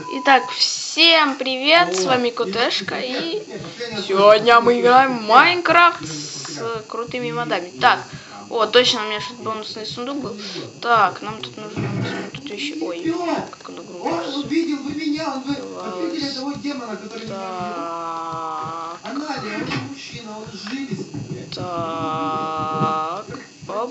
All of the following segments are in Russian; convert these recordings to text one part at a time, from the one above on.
Итак, всем привет, с вами Котешка, и сегодня мы играем в Майнкрафт с крутыми модами. Так, о, точно, у меня что-то бонусный сундук был. Так, нам тут нужно, тут еще, ой, как он Он нагрузился. увидел вы меня, он вы открыли этого демона, который меня убил. Аналия, он мужчина, он жилец. так, оп,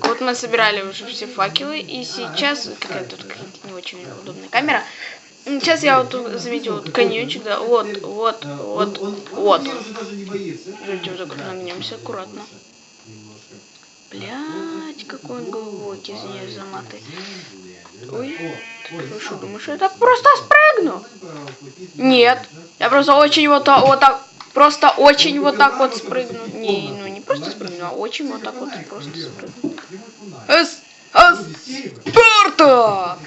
Так, вот мы собирали уже все факелы, и сейчас, какая тут какая-то не очень удобная камера. Сейчас я вот заметил вот коньючек, да, вот, вот, вот, вот. Давайте вот так нагнемся аккуратно. Блять, какой он глубокий, извиняюсь за маты. Ой, Ты что, думаешь, я так просто спрыгну? Нет. Я просто очень вот, вот так, просто очень вот так вот спрыгну. Не, ну не просто спрыгну, а очень вот так вот просто спрыгну. Эс, эс, Спарта!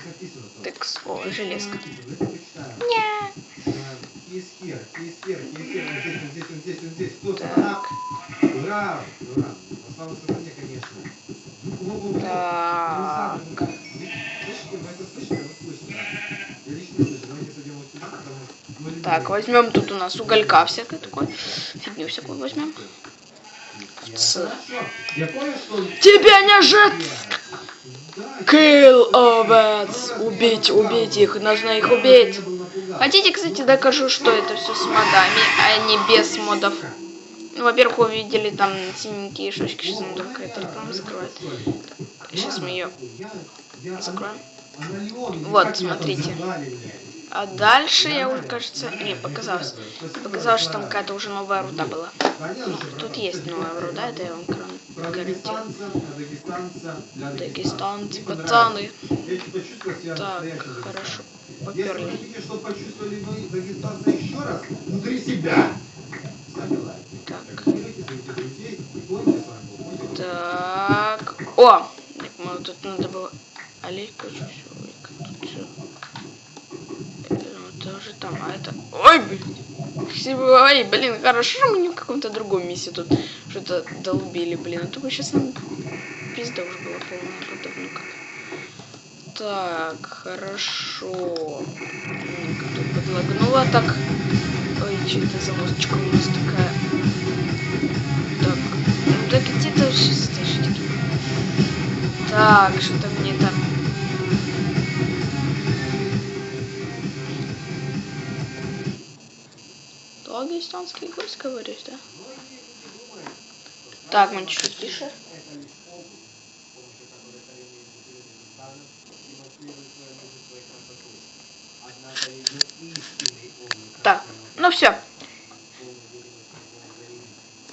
Так, о, железка. Ня. Так, Ура! Ура! Слава сатане, конечно. Так. Так, возьмем тут у нас уголька всякой такой. Фигню всякую возьмем. Ц. Хорошо. Я понял, что... Тебя не! Да, Kill ovets! Убить, убить их, нужно их убить. Хотите, кстати, докажу, что это все с модами, а не без модов. Ну, во-первых, вы видели там синенькие шашки, что там какая-то реклама закрывает. Сейчас мы ее закроем. Вот, смотрите. А дальше я уже, кажется, не показалось. Показалось, что там какая-то уже новая руда была. Ну, тут есть новая руда, это я вам гарантирую. Дагестанцы, пацаны. Себя Так, хорошо, Если поперли. хотите, чтобы почувствовали вы дагестанца еще раз, внутри себя. Так. Комментируйте, зовите друзей. И помните, с вами был Котик. Так. О! Так, мы вот тут надо было. Алейка, чуть-чуть, тут все. Тоже там, а это. Ой, блин! Ой, блин, хорошо, мы не в каком-то другом месте тут что-то долбили, блин. А то бы сейчас нам пизда уже была полная правда, ну как. Так, хорошо. Тут подлагнула так. Ой, что это за музычка у нас такая? Так, ну где-то сейчас таки. Так, что-то Дагестанский гость, говоришь, да? Так, мы чуть тише. Так, ну все.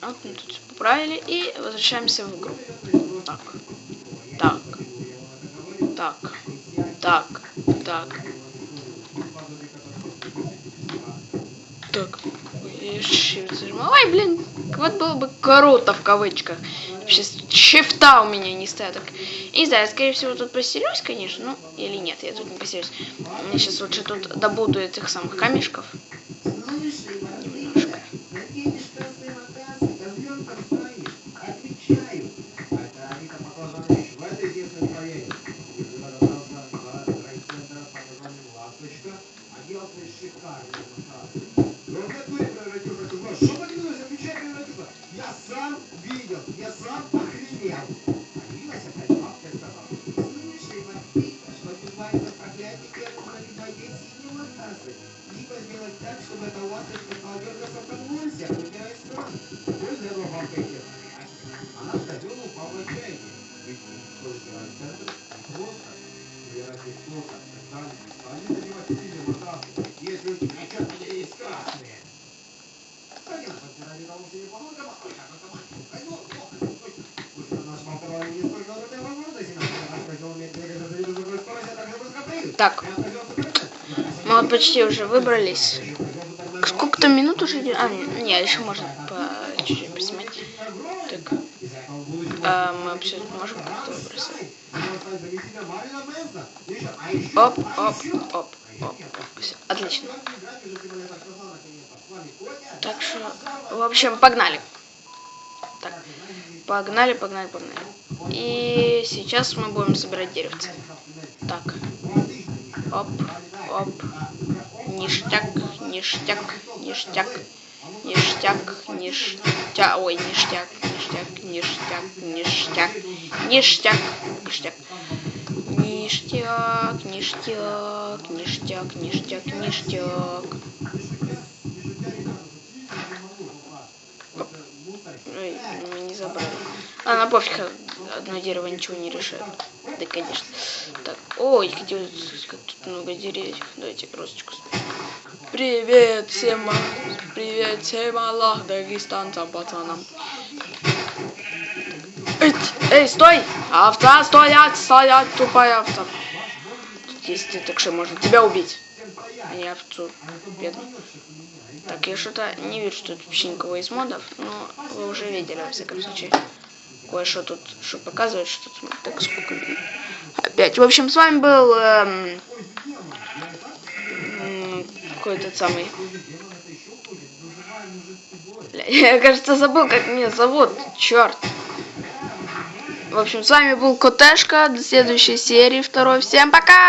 Вот мы тут все поправили и возвращаемся в игру. Так. Так. Так. Так. Так. Так. Я shift зажимаю. Ой, блин, вот было бы круто в кавычках. Вообще шифта у меня не стоят. Так. Не знаю, скорее всего тут поселюсь, конечно, ну или нет, я тут не поселюсь. Я сейчас лучше тут добуду этих самых камешков. Я сам видел, я сам охренел. Появилась опять бабка и сказала, «Слушай, Матвейка, что называется проклятие, нужно либо одеть синие матасы, либо сделать так, чтобы эта ласточка Так, мы вот почти уже выбрались. Сколько-то минут уже? А, не, еще можно по чуть-чуть поснимать. Так. А, мы вообще можем как-то выбраться. Оп, оп, оп, оп. Всё, отлично. Так что, в общем, погнали. Так, Погнали, погнали, погнали. И сейчас мы будем собирать деревце. Так. Оп, оп. Ништяк, ништяк, ништяк. Ништяк, ништяк. Ой, ништяк, ништяк, ништяк, ништяк. Ништяк, ништяк. Ништяк, ништяк, ништяк, ништяк, ништяк. Ой, мы не забрали. А, на пофиг, одно дерево ничего не решает. Да, конечно. Так, ой, где как тут много деревьев. Давайте розочку. Привет всем, а, привет всем Аллах, дагестанцам, пацанам. Эй, стой! Овца, стоять, стоять, тупая овца. Тут есть так что можно тебя убить. А не овцу, бедную. Так, я что-то не вижу, что тут вообще никого из модов, но вы уже видели, во всяком случае. Кое-что тут, что показывает, что тут, так, сколько. Опять. В общем, с вами был эм, м, какой тот самый. Бля, я, кажется, забыл, как меня зовут. Черт. В общем, с вами был Котешка. До следующей серии второй. Всем пока!